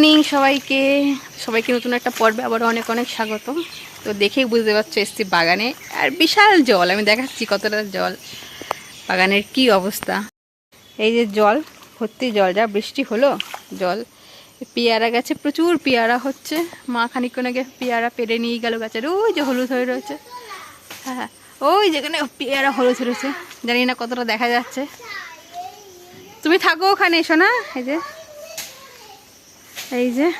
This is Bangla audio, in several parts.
মর্নিং সবাইকে। সবাইকে নতুন একটা পর্বে আবার অনেক অনেক স্বাগত। তো দেখেই বুঝতে পারছ, এসছি বাগানে। আর বিশাল জল, আমি দেখাচ্ছি কতটা জল। বাগানের কি অবস্থা? এই যে জল, ভর্তি জল, যা বৃষ্টি হলো, জল। পেয়ারা গাছে প্রচুর পেয়ারা হচ্ছে। মা খানিকক্ষণ আগে পেয়ারা পেরে নিয়ে গেল গাছের, ওই যে হলুদ হয়ে রয়েছে। হ্যাঁ ওই যেখানে পেয়ারা হলুদ রয়েছে। জানি না কতটা দেখা যাচ্ছে। তুমি থাকো ওখানে এসো না এই যে। এই যে,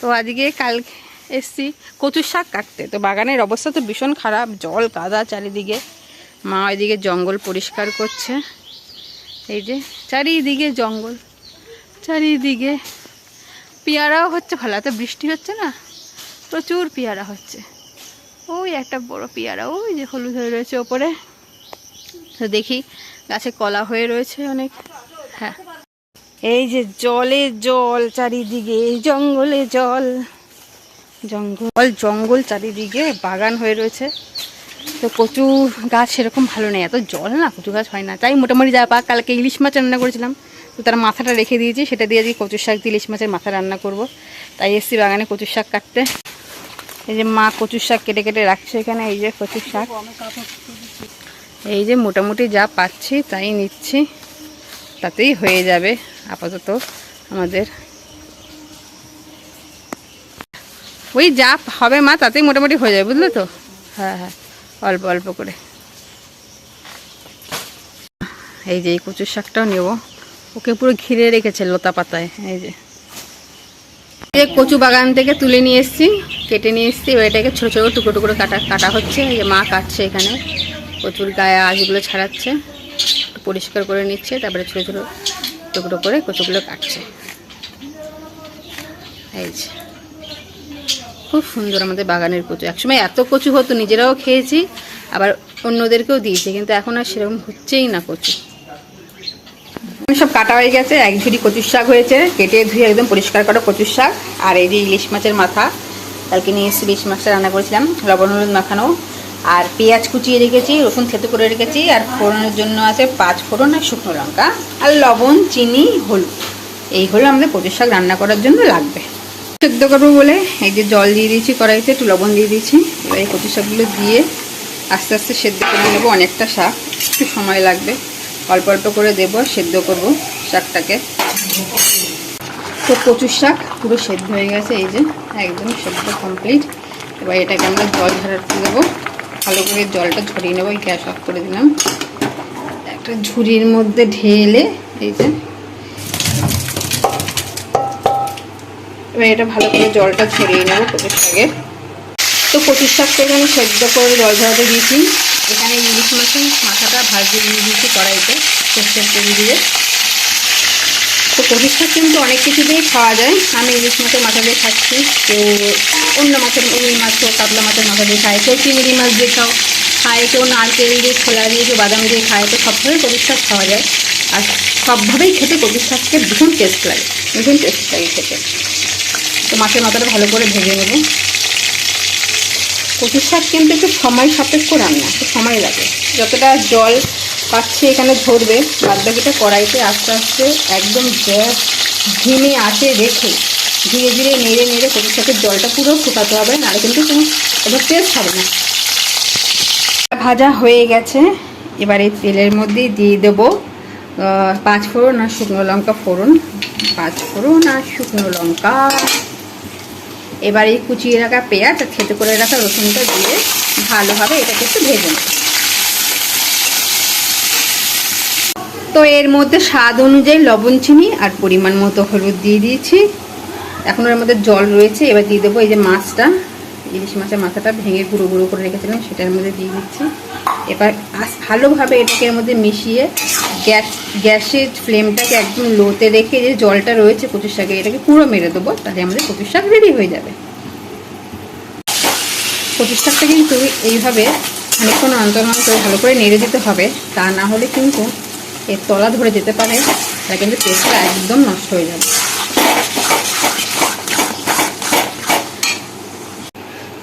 তো আজকে কাল এসছি কচুর শাক কাটতে। তো বাগানের অবস্থা তো ভীষণ খারাপ, জল কাদা চারিদিকে। মা ওইদিকে জঙ্গল পরিষ্কার করছে। এই যে, চারিদিকে জঙ্গল, চারিদিকে। পেয়ারাও হচ্ছে ভালো, এত বৃষ্টি হচ্ছে না? প্রচুর পেয়ারা হচ্ছে। ওই একটা বড় পেয়ারা, ওই যে হলুদ হয়ে রয়েছে ওপরে। তো দেখি, গাছে কলা হয়ে রয়েছে অনেক। এই যে জলে জল, চারিদিকে এই জঙ্গলে জল। জঙ্গল জঙ্গল চারিদিকে বাগান হয়ে রয়েছে। তো কচু গাছ সেরকম ভালো নেই। এত জল না কচু গাছ হয় না। তাই মোটামুটি যা পাক, কালকে ইলিশ মাছ রান্না করেছিলাম। তো তার মাথাটা রেখে দিয়েছি, সেটা দিয়ে আজকে কচুর শাক দিয়ে ইলিশ মাছের মাথা রান্না করব। তাই এসছি বাগানে কচুর শাক কাটতে। এই যে মা কচুর শাক কেটে কেটে রাখছে এখানে, এই যে কচুর শাক। এই যে মোটামুটি যা পাচ্ছি তাই নিচ্ছি। তাতেই হয়ে যাবে আপাতত আমাদের। ওই যা হবে মা, তাতেই মোটামুটি হয়ে যাবে, বুঝলে তো? হ্যাঁ হ্যাঁ অল্প অল্প করে। এই যে এই কচুর শাকটাও নেব। ওকে পুরো ঘিরে রেখেছে লতা পাতায়, এই যে। কচু বাগান থেকে তুলে নিয়ে এসেছি, কেটে নিয়ে এসেছি, এবার এটাকে ছোটো ছোটো, টুকরো টুকরো কাটা কাটা হচ্ছে। এই যে মা কাটছে এখানে। কচুর গায়ে আঁশগুলো ছাড়াচ্ছে। পরিষ্কার করে নিচ্ছে, তারপরে ছোটো ছোটো টুকরো করে কচুগুলো কাটছে। এই যে। খুব সুন্দর আমাদের বাগানের কচু। একসময় এত কচু হতো, নিজেরাও খেয়েছি, আবার অন্যদেরকেও দিয়েছি, কিন্তু এখন আর সেরকম হচ্ছেই না কচু। সব কাটা হয়ে গেছে, এক ঝুড়ি কচুর শাক হয়েছে, কেটে ধুয়ে একদম পরিষ্কার করা কচুর শাক। আর এই যে ইলিশ মাছের মাথা, কালকে নিয়ে এসে ইলিশ মাছটা রান্না করেছিলাম, লবণ হলুদ মাখানো। আর পেঁয়াজ কুচিয়ে রেখেছি, রসুন থেতো করে রেখেছি, আর ফোড়নের জন্য আছে পাঁচ ফোড়ন আর শুকনো লঙ্কা, আর লবণ, চিনি, হলুদ। এই হলো আমাদের কচুর শাক রান্না করার জন্য লাগবে। সেদ্ধ করব বলে এই যে জল দিয়ে দিয়েছি, কড়াইতে একটু লবণ দিয়ে দিয়েছি। এবার এই কচু শাকগুলো দিয়ে আস্তে আস্তে সেদ্ধ করে নেব অনেকটা শাক, একটু সময় লাগবে। অল্প অল্প করে দেবো, সেদ্ধ করব শাকটাকে। তো কচুর শাক পুরো সেদ্ধ হয়ে গেছে, এই যে একদম সেদ্ধ কমপ্লিট। এবার এটাকে আমরা জল ঝরাতে দেবো। ভালো করে জলটা ঝরিয়ে নেব গ্যাস অফ করে দিলাম। একটা ঝুড়ির মধ্যে ঢেলে, এই যে। এবার এটা ভালো করে জলটা ছড়িয়ে নেব কচুর শাকের তো কচুর শাকটা এখানে সেদ্ধ করে জল ঝরাতে দিয়েছি। এখানে ইলিশ মাছের মাথাটা ভাজিয়ে দিয়ে দিয়েছি কড়াইতে, সর্ষের তেল দিয়ে। তো কচুর শাক কিন্তু অনেক কিছু দিয়েই খাওয়া যায়। আমি ইলিশ মাছের মাথা দিয়ে খাচ্ছি। কেউ অন্য মাছের রুই মাছ হোক, কাতলা মাছের মাথা দিয়ে খায় কেউ চিংড়ি মাছ দিয়ে খাও খায় কেউ নারকেল দিয়ে, ছোলা দিয়ে কেউ বাদাম দিয়ে খায় তো সবভাবেই কচুর শাক খাওয়া যায়। আর সবভাবেই খেতে কচুর শাককে ভীষণ টেস্ট লাগে। ভীষণ টেস্ট লাগে খেতে। তো মাছের মাথাটা ভালো করে ভেজে নেব। কচুর শাক কিন্তু একটু সময় সাপেক্ষ রান্না। একটু সময় লাগে। যতটা জল পাচ্ছে এখানে ঝরবে বাদ বাকিটা কড়াইতে আস্তে আস্তে একদম গ্যাস ধিমে আঁচে রেখে ধীরে ধীরে নেড়ে নেড়ে কচুর সাথে জলটা পুরো ফুটাতে হবে, নাহলে কিন্তু কোনো ওটা টেস্ট হবে না। ভাজা হয়ে গেছে। এবার এই তেলের মধ্যে দিয়ে দেবো পাঁচ ফোড়ন আর শুকনো লঙ্কা ফোড়ন। পাঁচ ফোড়ন আর শুকনো লঙ্কা। এবার এই কুচিয়ে রাখা পেঁয়াজ আর খেতে করে রাখা রসুনটা দিয়ে ভালোভাবে এটাকে একটু ভেজে নেব। তো এর মধ্যে স্বাদ অনুযায়ী লবণ, চিনি আর পরিমাণ মতো হলুদ দিয়ে দিয়েছি। এখন এর মধ্যে জল রয়েছে, এবার দিয়ে দেবো এই যে মাছটা। ইলিশ মাছের মাথাটা ভেঙে গুঁড়ো গুঁড়ো করে রেখেছিলাম, সেটার মধ্যে দিয়ে দিচ্ছি। এবার ভালোভাবে এটাকে এর মধ্যে মিশিয়ে গ্যাস, গ্যাসের ফ্লেমটাকে একদম লোতে রেখে যে জলটা রয়েছে কচুর শাকে, এটাকে পুরো মেরে দেবো, তাহলে আমাদের কচুর শাক রেডি হয়ে যাবে। কচুর শাকটা কিন্তু এইভাবে খানিক্ষণ অন্তর অন্তর ভালো করে নেড়ে দিতে হবে, তা না হলে কিন্তু এর তলা ধরে যেতে পারে তা কিন্তু টেস্টটা একদম নষ্ট হয়ে যাবে।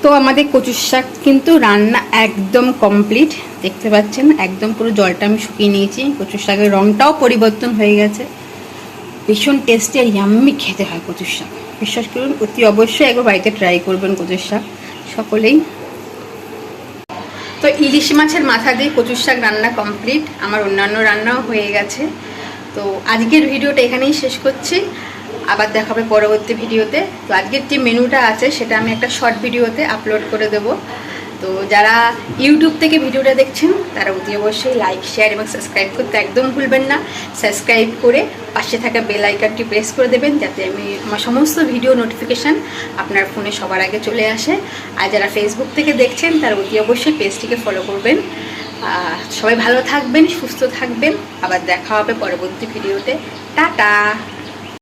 তো আমাদের কচুর শাক কিন্তু রান্না একদম কমপ্লিট দেখতে পাচ্ছেন, একদম পুরো জলটা আমি শুকিয়ে নিয়েছি। কচুর শাকের রঙটাও পরিবর্তন হয়ে গেছে। ভীষণ টেস্টি আর ইয়াম্মি খেতে হয় কচুর শাক। বিশ্বাস করুন, অতি অবশ্যই একবার বাড়িতে ট্রাই করবেন কচুর শাক। সকলেই তো ইলিশ মাছের মাথা দিয়ে কচুর শাক রান্না কমপ্লিট আমার অন্যান্য রান্নাও হয়ে গেছে। তো আজকের ভিডিওটা এখানেই শেষ করছি। আবার দেখা হবে পরবর্তী ভিডিওতে। তো আজকের যে মেনুটা আছে, সেটা আমি একটা শর্ট ভিডিওতে আপলোড করে দেব। তো যারা ইউটিউব থেকে ভিডিওটা দেখছেন, তারা অতি অবশ্যই লাইক শেয়ার এবং সাবস্ক্রাইব করতে একদম ভুলবেন না। সাবস্ক্রাইব করে পাশে থাকা বেল আইকনটি প্রেস করে দেবেন, যাতে আমি আমার সমস্ত ভিডিও নোটিফিকেশান আপনার ফোনে সবার আগে চলে আসে। আর যারা ফেসবুক থেকে দেখছেন, তারা অতি অবশ্যই পেজটিকে ফলো করবেন। সবাই ভালো থাকবেন, সুস্থ থাকবেন। আবার দেখা হবে পরবর্তী ভিডিওতে টাটা!